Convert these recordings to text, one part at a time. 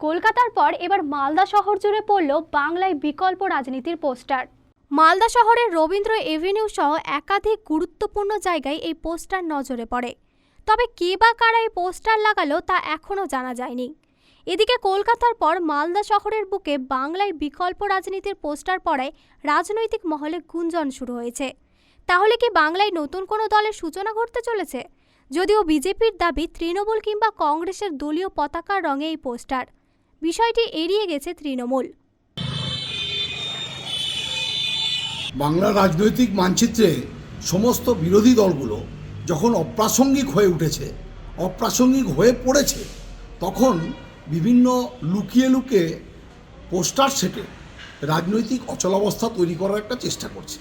কলকাতার পর এবার মালদা শহর জুড়ে পড়ল বাংলায় বিকল্প রাজনীতির পোস্টার। মালদা শহরের রবীন্দ্র এভিনিউ সহ একাধিক গুরুত্বপূর্ণ জায়গায় এই পোস্টার নজরে পড়ে। তবে কে বা কারা এই পোস্টার লাগালো তা এখনও জানা যায়নি। এদিকে কলকাতার পর মালদা শহরের বুকে বাংলায় বিকল্প রাজনীতির পোস্টার পড়ায় রাজনৈতিক মহলে গুঞ্জন শুরু হয়েছে। তাহলে কি বাংলায় নতুন কোনো দলের সূচনা ঘটতে চলেছে? যদিও বিজেপির দাবি তৃণমূল কিংবা কংগ্রেসের দলীয় পতাকার রঙে এই পোস্টার। বিষয়টি এড়িয়ে গেছে তৃণমূল। বাংলার রাজনৈতিক মানচিত্রে সমস্ত বিরোধী দলগুলো যখন অপ্রাসঙ্গিক হয়ে উঠেছে, অপ্রাসঙ্গিক হয়ে পড়েছে, তখন বিভিন্ন লুকিয়ে লুকিয়ে পোস্টার সেটে রাজনৈতিক অচলাবস্থা তৈরি করার একটা চেষ্টা করছে।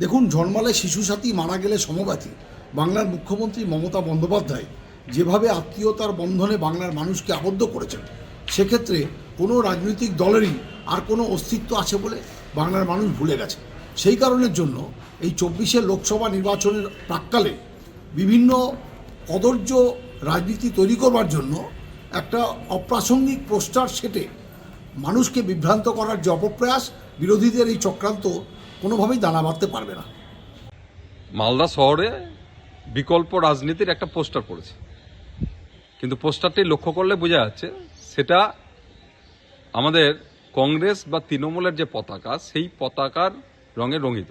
দেখুন জন্মালে শিশু সাথী মারা গেলে সমব্যাথী বাংলার মুখ্যমন্ত্রী মমতা বন্দ্যোপাধ্যায় যেভাবে আত্মীয়তার বন্ধনে বাংলার মানুষকে আবদ্ধ করেছেন সেক্ষেত্রে কোনো রাজনৈতিক দলেরই আর কোনো অস্তিত্ব আছে বলে বাংলার মানুষ ভুলে গেছে। সেই কারণের জন্য এই চব্বিশে লোকসভা নির্বাচনের প্রাককালে বিভিন্ন কদর্য রাজনীতি তৈরি করবার জন্য একটা অপ্রাসঙ্গিক পোস্টার সেটে মানুষকে বিভ্রান্ত করার যে অপপ্রয়াস, বিরোধীদের এই চক্রান্ত কোনোভাবেই দানা বাঁধতে পারবে না। মালদা শহরে বিকল্প রাজনীতির একটা পোস্টার পড়েছে। কিন্তু পোস্টারটি লক্ষ্য করলে বোঝা যাচ্ছে সেটা আমাদের কংগ্রেস বা তৃণমূলের যে পতাকা, সেই পতাকার রঙে রঙিত।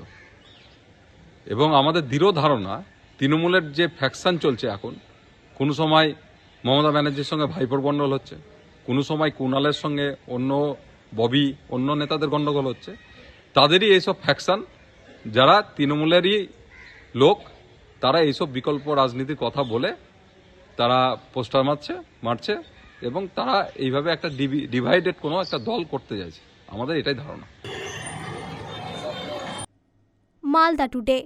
এবং আমাদের দৃঢ় ধারণা, তৃণমূলের যে ফ্যাকশন চলছে এখন, কোনো সময় মমতা ব্যানার্জির সঙ্গে ভাইপোর গণ্ডগোল হচ্ছে, কোনো সময় কুণালের সঙ্গে অন্য ববি, অন্য নেতাদের গণ্ডগোল হচ্ছে, তাদেরই এইসব ফ্যাকশন যারা তৃণমূলেরই লোক, তারা এইসব বিকল্প রাজনীতির কথা বলে তারা পোস্টার মারছে মারছে এবং তারা এইভাবে একটা ডিভাইডেড কোনো একটা দল করতে চাইছে আমাদের এটাই ধারণা। মালদা টুডে